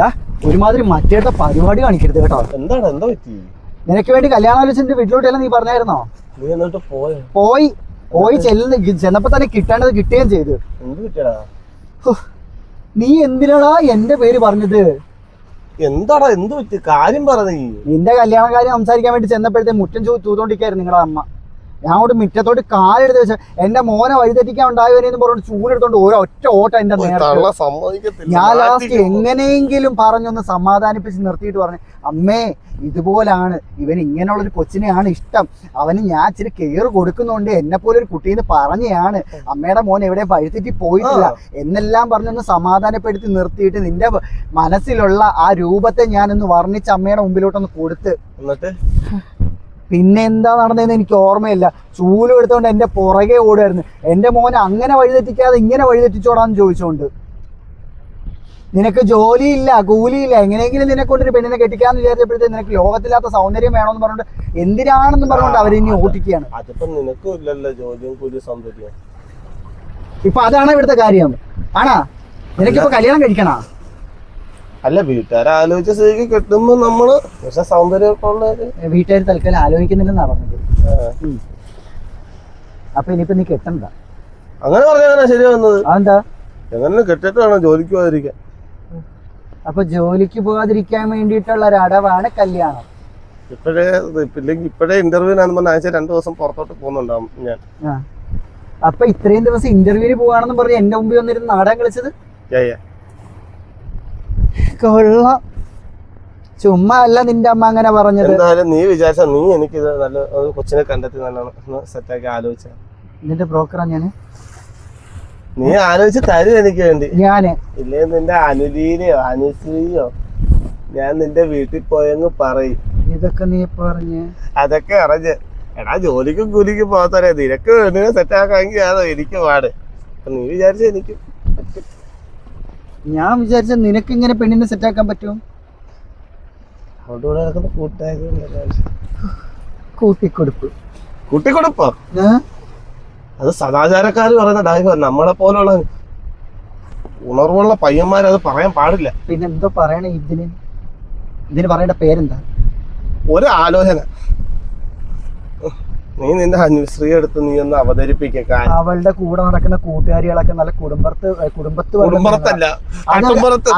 ഡാ ഒരുമാതിരി മറ്റേടത്തെ പരിപാടി കാണിക്കരുത് കേട്ടോ. എന്താണ്? എന്താ പറ്റി? നിനക്ക് വേണ്ടി കല്യാണാലോചിച്ചിട്ട് വീട്ടിലോട്ടെല്ലാം നീ പറഞ്ഞായിരുന്നോ? നീ എന്നിട്ട് പോയി? പോയി. പോയി ചെല്ലുന്ന ചെന്നപ്പോ തന്നെ കിട്ടേണ്ടത് കിട്ടുകയും ചെയ്തു. എന്ത് കിട്ടിയടാ? നീ എന്തിനാടാ എന്റെ പേര് പറഞ്ഞത്? എന്താടാ? എന്ത് പറ്റി? കാര്യം പറ നീ. നിന്റെ കല്യാണ കാര്യം സംസാരിക്കാൻ വേണ്ടി ചെന്നപ്പോഴത്തെ മുറ്റം ചൂ തൂതോണ്ടിരിക്കായിരുന്നു നിങ്ങളുടെ അമ്മ. ഞാൻ അവിടെ മുറ്റത്തോട്ട് കാലെടുത്ത് വെച്ച എന്റെ മോനെ വഴിതെറ്റിക്കാൻ ഉണ്ടായവനെന്ന് പറഞ്ഞു ചൂടെടുത്തോണ്ട് ഓരോ ഒറ്റ ഓട്ട എന്റെ ഞാൻ ലാസ്റ്റ്. എങ്ങനെയെങ്കിലും പറഞ്ഞൊന്ന് സമാധാനിപ്പിച്ച് നിർത്തിയിട്ട് പറഞ്ഞു അമ്മേ ഇതുപോലാണ്. ഇവൻ ഇങ്ങനെയുള്ളൊരു കൊച്ചിനെയാണ് ഇഷ്ടം. അവന് ഞാൻ ഇച്ചിരി കെയർ കൊടുക്കുന്നുണ്ട്. എന്നെ പോലെ ഒരു കുട്ടീന്ന് പറഞ്ഞയാണ്. അമ്മയുടെ മോൻ എവിടെ വഴിതെറ്റി പോയിട്ടില്ല. എന്നെല്ലാം പറഞ്ഞൊന്ന് സമാധാനപ്പെടുത്തി നിർത്തിയിട്ട് നിന്റെ മനസ്സിലുള്ള ആ രൂപത്തെ ഞാനൊന്ന് വർണിച്ച് അമ്മയുടെ മുമ്പിലോട്ടൊന്ന് കൊടുത്ത്. എന്നിട്ട്? പിന്നെ എന്താ നടന്നതെന്ന് എനിക്ക് ഓർമ്മയില്ല. ചൂലും എടുത്തുകൊണ്ട് എന്റെ പുറകെ ഓടുമായിരുന്നു എന്റെ മോനെ അങ്ങനെ വഴിതെറ്റിക്കാതെ ഇങ്ങനെ വഴിതെറ്റിച്ചോടാന്ന് ചോദിച്ചുകൊണ്ട് നിനക്ക് ജോലിയില്ല കൂലിയില്ല എങ്ങനെയെങ്കിലും നിന്നെ കൊണ്ടൊരു പെണ്ണിനെ കെട്ടിക്കാന്ന് വിചാരിച്ചപ്പോഴത്തേക്ക് നിനക്ക് ലോകത്തില്ലാത്ത സൗന്ദര്യം വേണമെന്ന് പറഞ്ഞുകൊണ്ട് എന്തിനാണെന്ന് പറഞ്ഞുകൊണ്ട് അവരിനി ഓട്ടിക്കുകയാണ് അതിപ്പോ നിനക്കും ഇല്ലല്ലോ ജോലിയും കൂലി സൗന്ദര്യം. ഇപ്പൊ അതാണ് ഇവിടുത്തെ കാര്യം? ആണാ? നിനക്കിപ്പോ കല്യാണം കഴിക്കണാ? അല്ല വീട്ടുകാർ ആലോചിച്ച സ്ഥിതിക്ക് കിട്ടുമ്പോ നമ്മൾ പക്ഷെ സൗന്ദര്യമൊക്കെ ഉള്ളത് വീട്ടുകാർ തൽക്കാലം ആലോചിക്കുന്നില്ലെന്നാ പറഞ്ഞത്. അപ്പൊ ഇനിയിപ്പോ നീ കെട്ടണ്ട. അങ്ങനെ പറഞ്ഞാ ശരി വന്നത്. അതെന്താ? എങ്ങനെ കെട്ടിട്ട് വേണം ജോലിക്ക് പോകാതിരിക്കാൻ. അപ്പൊ ജോലിക്ക് പോകാതിരിക്കാൻ വേണ്ടിയിട്ടുള്ള ഒരു അടവാണ് കല്യാണം. ഇപ്പോഴേ ഇല്ലെങ്കിൽ ഇപ്പോഴേ ഇന്റർവ്യൂവിനാണെന്ന് പറഞ്ഞ ആഴ്ച രണ്ടു ദിവസം പുറത്തോട്ട് പോകുന്നുണ്ടാവും ഞാൻ. അപ്പൊ ഇത്രയും ദിവസം ഇന്റർവ്യൂവിന് പോവാണെന്ന് പറഞ്ഞ് എന്റെ മുമ്പിൽ വന്നിരുന്ന് നാടകം കളിച്ചത്. കൊള്ളാം ചുമ്മാ അല്ല നിന്റെ അമ്മ അങ്ങനെ പറഞ്ഞത്. എന്തായാലും നീ വിചാരിച്ച നീ എനിക്ക് നല്ല കൊച്ചിനെ കണ്ടെത്തി നല്ലോണം സെറ്റാക്കി ആലോചിച്ച. നിന്റെ ബ്രോക്കറാ ഞാൻ? നീ ആലോചിച്ച് തരും എനിക്ക് വേണ്ടി. ഞാൻ? ഇല്ലേ നിന്റെ അനുലീലയോ അനുശ്രീയോ? ഞാൻ നിന്റെ വീട്ടിൽ പോയെന്ന് പറയും. ഇതൊക്കെ നീ പറഞ്ഞ്? അതൊക്കെ അറിഞ്ഞ്. എടാ ജോലിക്കും കൂലിക്കും പോകാത്തറിയാ നിനക്ക് സെറ്റാക്കാമെങ്കിൽ അതോ എനിക്ക് പാട്. നീ വിചാരിച്ച എനിക്ക്. ഞാൻ വിചാരിച്ച നിനക്ക് ഇങ്ങനെ പെണ്ണിനെ സെറ്റാക്കാൻ പറ്റും. കൂട്ടിക്കൊടുപ്പ്? അത് സദാചാരക്കാർ പറയുന്ന ഡയലോഗ്. നമ്മളെ പോലുള്ള ഉണർവുള്ള പയ്യന്മാർ അത് പറയാൻ പാടില്ല. പിന്നെ എന്തോ പറയണേ ഇതിന്? ഇതിന് പറയേണ്ട പേരെന്താ? ഒരു ആലോചന. നീ നിന്റെ അനുശ്രീ എടുത്ത് നീ ഒന്ന് അവതരിപ്പിക്കാൻ അവളുടെ കൂടെ നടക്കുന്ന കൂട്ടുകാരികളൊക്കെ നല്ല കുടുംബത്ത് കുടുംബത്ത് കുടുംബത്തല്ല.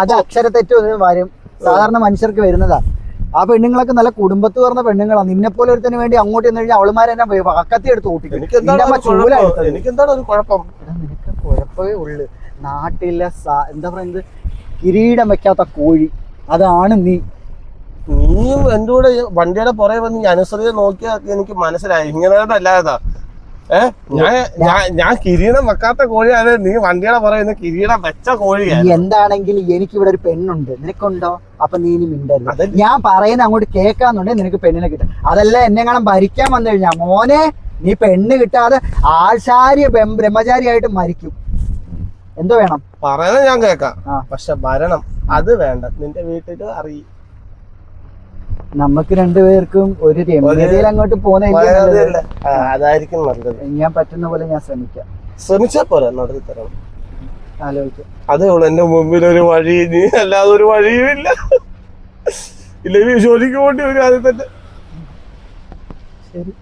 അത് അക്ഷര അക്ഷരത്തെറ്റ് വരും. സാധാരണ മനുഷ്യർക്ക് വരുന്നതാ. ആ പെണ്ണുങ്ങളൊക്കെ നല്ല കുടുംബത്ത് പറഞ്ഞ പെണ്ണുങ്ങളാ. നിന്നെ പോലെ ഒരുത്തിന് വേണ്ടി അങ്ങോട്ട് ചെന്ന് കഴിഞ്ഞാൽ അവളുമാരെന്നെ വാക്കത്തി എടുത്ത് ഓട്ടിക്കും. എനിക്ക് എന്താണ് ഒരു കുഴപ്പം? നിനക്ക് കുഴപ്പമേ ഉള്ളു. നാട്ടിലെ എന്താ പറയുന്നത്? കിരീടം വെക്കാത്ത കോഴി. അതാണ് നീ. നീയും എന്റെ കൂടെ വണ്ടിയുടെ പുറകെ വന്ന് ഈ അനുസൃതി നോക്കിയാൽ എനിക്ക് മനസ്സിലായി. ഇങ്ങനെ അല്ലാതാ ഏ? ഞാൻ ഞാൻ- ഞാൻ കിരീടം വെക്കാത്ത കോഴിയാണ്. നീ വണ്ടിയുടെ പുറകെ കിരീടം വെച്ച കോഴിയാണ്. എന്താണെങ്കിലും എനിക്ക് ഇവിടെ ഒരു പെണ്ണുണ്ട്. നിനക്കുണ്ടോ? അപ്പൊ നീ ഇനി മിണ്ടരുത്. ഞാൻ പറയുന്ന അങ്ങോട്ട് കേൾക്കാന്നുണ്ടെങ്കിൽ നിനക്ക് പെണ്ണിനെ കിട്ടും. അതല്ല എന്നെ കാണാൻ ഭരിക്കാൻ വന്നു കഴിഞ്ഞാ മോനെ നീ പെണ്ണ് കിട്ടാതെ ആശാരി ബ്രഹ്മ- ബ്രഹ്മചാരിയായിട്ട് മരിക്കും. എന്തോ വേണം? പറയുന്നത് ഞാൻ കേക്കാം. പക്ഷെ ഭരണം അത് വേണ്ട. നിന്റെ വീട്ടിൽ അറിയും നമുക്ക് രണ്ടുപേർക്കും ഒരു രമ്യതയിൽ അങ്ങോട്ട് പോകുന്ന അതായിരിക്കും നല്ലത്. ഞാൻ പറ്റുന്ന പോലെ ഞാൻ ശ്രമിക്കാം. ശ്രമിച്ചാ പോരാ നടത്തി തരണം ആലോചിക്കാം. അതേ ഉള്ളു എന്റെ മുമ്പിൽ ഒരു വഴി അല്ലാതെ ഒരു വഴിയും ഇല്ല. ഇല്ലെങ്കിൽ ജോലിക്ക് പോണ്ടി വരും ആദ്യം തന്നെ ശരി.